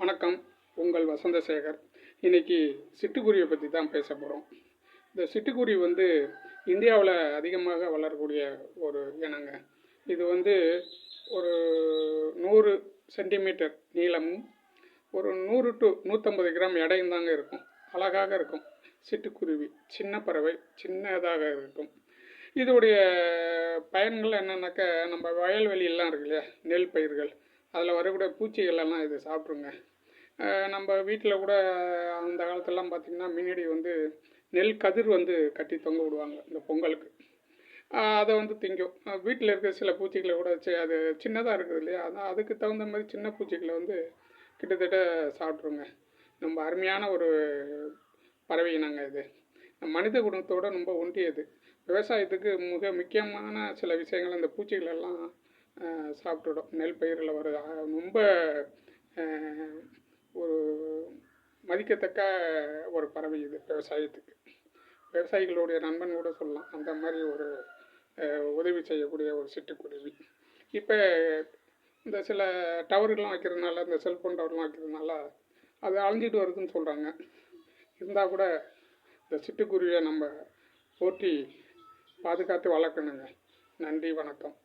வணக்கம். உங்கள் வசந்தசேகர். இன்னைக்கு சிட்டுக்குருவியை பற்றி தான் பேச போகிறோம் இந்த சிட்டுக்குருவி வந்து இந்தியாவில் அதிகமாக வளரக்கூடிய ஒரு இனங்க. இது வந்து ஒரு நூறு சென்டிமீட்டர் நீளமும் ஒரு நூறு டு நூற்றம்பது கிராம் எடையும் தாங்க இருக்கும். அழகாக இருக்கும். சிட்டுக்குருவி சின்ன பறவை சின்னதாக இருக்கும். இதோடைய பயன்கள் என்னென்னாக்கா நம்ம வயல்வெளியெல்லாம் இருக்கு இல்லையா? நெல் பயிர்கள். அதில் வரக்கூடிய பூச்சிகள் எல்லாம் இது சாப்பிட்ருங்க. நம்ம வீட்டில் கூட அந்த காலத்துலலாம் பார்த்திங்கன்னா முன்னாடி வந்து நெல் கதிர் வந்து கட்டி தொங்க விடுவாங்க இந்த பொங்கலுக்கு. அதை வந்து திங்கும். வீட்டில் இருக்க சில பூச்சிகளை கூட அது சின்னதாக இருக்குது இல்லையா? அதான் அதுக்கு தகுந்த மாதிரி சின்ன பூச்சிகளை வந்து கிட்டத்தட்ட சாப்பிட்ருங்க. ரொம்ப அருமையான ஒரு பறவை இனங்க இது. மனித குணத்தோட ரொம்ப ஒன்றியது. விவசாயத்துக்கு மிக முக்கியமான சில விஷயங்கள் இந்த பூச்சிகளெல்லாம் சாப்பிட்டுடும். நெல் பயிரில் வர ரொம்ப ஒரு மதிக்கத்தக்க ஒரு பறவை இது விவசாயத்துக்கு. விவசாயிகளுடைய நண்பன் கூட சொல்லலாம். அந்த மாதிரி ஒரு உதவி செய்யக்கூடிய ஒரு சிட்டுக்குருவி. இப்போ இந்த சில டவர்கள்லாம் வைக்கிறதுனால இந்த செல்ஃபோன் டவர்லாம் வைக்கிறதுனால அது அழிஞ்சிட்டு வருதுன்னு சொல்கிறாங்க இருந்தால் கூட இந்த சிட்டுக்குருவியை நம்ம போற்றி பாதுகாத்து வளர்க்கணுங்க. நன்றி வணக்கம்.